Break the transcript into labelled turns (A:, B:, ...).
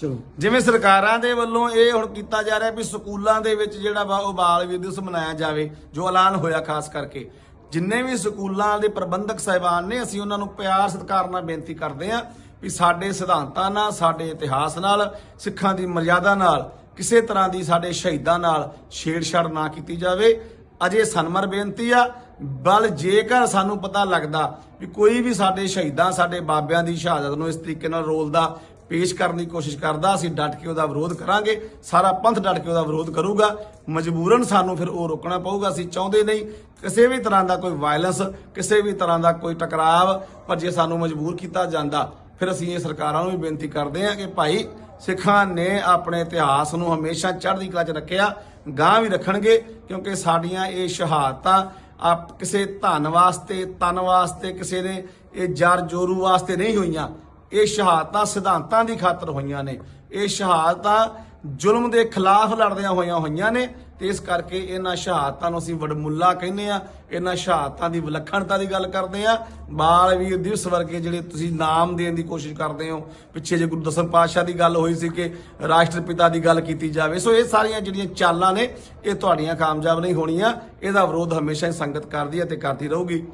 A: ਚਲੋ।
B: ਜਿਵੇਂ ਸਰਕਾਰਾਂ ਦੇ ਵੱਲੋਂ ਇਹ ਹੁਣ ਕੀਤਾ ਜਾ ਰਿਹਾ ਵੀ ਸਕੂਲਾਂ ਦੇ ਵਿੱਚ ਜਿਹੜਾ ਵਾ ਉਹ ਬਾਲ ਵਿਦਿਆ ਦਿਵਸ ਮਨਾਇਆ ਜਾਵੇ, ਜੋ ਐਲਾਨ ਹੋਇਆ ਖਾਸ ਕਰਕੇ। ਜਿੰਨੇ ਵੀ ਸਕੂਲਾਂ ਦੇ ਪ੍ਰਬੰਧਕ ਸਾਹਿਬਾਨ ਨੇ, ਅਸੀਂ ਉਹਨਾਂ ਨੂੰ ਪਿਆਰ, ਸਤਿਕਾਰ ਨਾਲ ਬੇਨਤੀ ਕਰਦੇ ਹਾਂ ਵੀ ਸਾਡੇ ਸਿਧਾਂਤਾਂ ਨਾਲ, ਸਾਡੇ ਇਤਿਹਾਸ ਨਾਲ, ਸਿੱਖਾਂ ਦੀ ਮਰਜ਼ਾਦਾ ਨਾਲ, ਕਿਸੇ ਤਰ੍ਹਾਂ ਦੀ ਸਾਡੇ ਸ਼ਹੀਦਾਂ ਨਾਲ ਛੇੜਛਾੜ ਨਾ ਕੀਤੀ ਜਾਵੇ। ਅਜੇ ਸਨਮਰ ਬੇਨਤੀ ਆ, ਬਲ ਜੇਕਰ ਸਾਨੂੰ ਪਤਾ ਲੱਗਦਾ ਵੀ ਕੋਈ ਵੀ ਸਾਡੇ ਸ਼ਹੀਦਾਂ, ਸਾਡੇ ਬਾਬਿਆਂ ਦੀ ਸ਼ਹਾਦਤ ਨੂੰ ਇਸ ਤਰੀਕੇ ਨਾਲ ਰੋਲਦਾ ਪੇਸ਼ ਕਰਨ ਦੀ ਕੋਸ਼ਿਸ਼ ਕਰਦਾ, ਅਸੀਂ ਡਟ ਕੇ ਉਹਦਾ ਵਿਰੋਧ ਕਰਾਂਗੇ, ਸਾਰਾ ਪੰਥ ਡਟ ਕੇ ਉਹਦਾ ਵਿਰੋਧ ਕਰੂਗਾ, ਮਜਬੂਰਨ ਸਾਨੂੰ ਫਿਰ ਉਹ ਰੋਕਣਾ ਪਊਗਾ, ਅਸੀਂ ਚਾਹੁੰਦੇ ਨਹੀਂ ਕਿਸੇ ਵੀ ਤਰ੍ਹਾਂ ਦਾ ਕੋਈ ਵਾਇਲੈਂਸ ਕਿਸੇ ਵੀ ਤਰ੍ਹਾਂ ਦਾ ਕੋਈ ਟਕਰਾਵ, ਪਰ ਜੇ ਸਾਨੂੰ ਮਜਬੂਰ ਕੀਤਾ ਜਾਂਦਾ, ਫਿਰ ਅਸੀਂ ਇਹ ਸਰਕਾਰਾਂ ਨੂੰ ਵੀ ਬੇਨਤੀ ਕਰਦੇ ਹਾਂ ਕਿ ਭਾਈ ਸਿੱਖਾਂ ਨੇ ਆਪਣੇ ਇਤਿਹਾਸ ਨੂੰ ਹਮੇਸ਼ਾ ਚੜ੍ਹਦੀ ਕਲਾ 'ਚ ਰੱਖਿਆ ਗਾਂ ਵੀ ਰੱਖਣਗੇ, ਕਿਉਂਕਿ ਸਾਡੀਆਂ ਇਹ ਸ਼ਹਾਦਤਾਂ ਆਪ ਕਿਸੇ ਧਨ ਵਾਸਤੇ, ਤਨ ਵਾਸਤੇ, ਕਿਸੇ ਨੇ ਇਹ ਜਰ ਜੋਰੂ ਵਾਸਤੇ ਨਹੀਂ ਹੋਈਆਂ ਇਹ ਸ਼ਹਾਦਤਾਂ ਸਿਧਾਂਤਾਂ ਦੀ ਖਾਤਰ ਹੋਈਆਂ ਨੇ। ਇਹ ਸ਼ਹਾਦਤਾਂ ਜ਼ੁਲਮ ਦੇ ਖਿਲਾਫ ਲੜਦਿਆਂ ਹੋਈਆਂ ਹੋਈਆਂ ਨੇ ਤੇ ਇਸ ਕਰਕੇ ਇਹਨਾਂ ਸ਼ਹਾਦਤਾਂ ਨੂੰ ਅਸੀਂ ਵਡਮੁੱਲਾ ਕਹਿੰਦੇ ਆ ਇਹਨਾਂ ਸ਼ਹਾਦਤਾਂ ਦੀ ਵਿਲੱਖਣਤਾ ਦੀ ਗੱਲ ਕਰਦੇ ਆ ਬਾਲ ਵੀਰ ਦਿਵਸ ਵਰਗੇ ਜਿਹੜੇ ਤੁਸੀਂ ਨਾਮ ਦੇਣ ਦੀ ਕੋਸ਼ਿਸ਼ ਕਰਦੇ ਹੋ। ਪਿੱਛੇ ਜੇ ਗੁਰੂ ਦਸਮ ਪਾਤਸ਼ਾਹ ਦੀ ਗੱਲ ਹੋਈ ਸੀ ਕਿ ਰਾਸ਼ਟਰਪਿਤਾ ਦੀ ਗੱਲ ਕੀਤੀ ਜਾਵੇ। ਸੋ ਇਹ ਸਾਰੀਆਂ ਜਿਹੜੀਆਂ ਚਾਲਾਂ ਨੇ, ਇਹ ਤੁਹਾਡੀਆਂ ਕਾਮਯਾਬ ਨਹੀਂ ਹੋਣੀਆਂ। ਇਹਦਾ ਵਿਰੋਧ ਹਮੇਸ਼ਾ ਹੀ ਸੰਗਤ ਕਰਦੀ ਹੈ ਤੇ ਕਰਦੀ ਰਹੂਗੀ।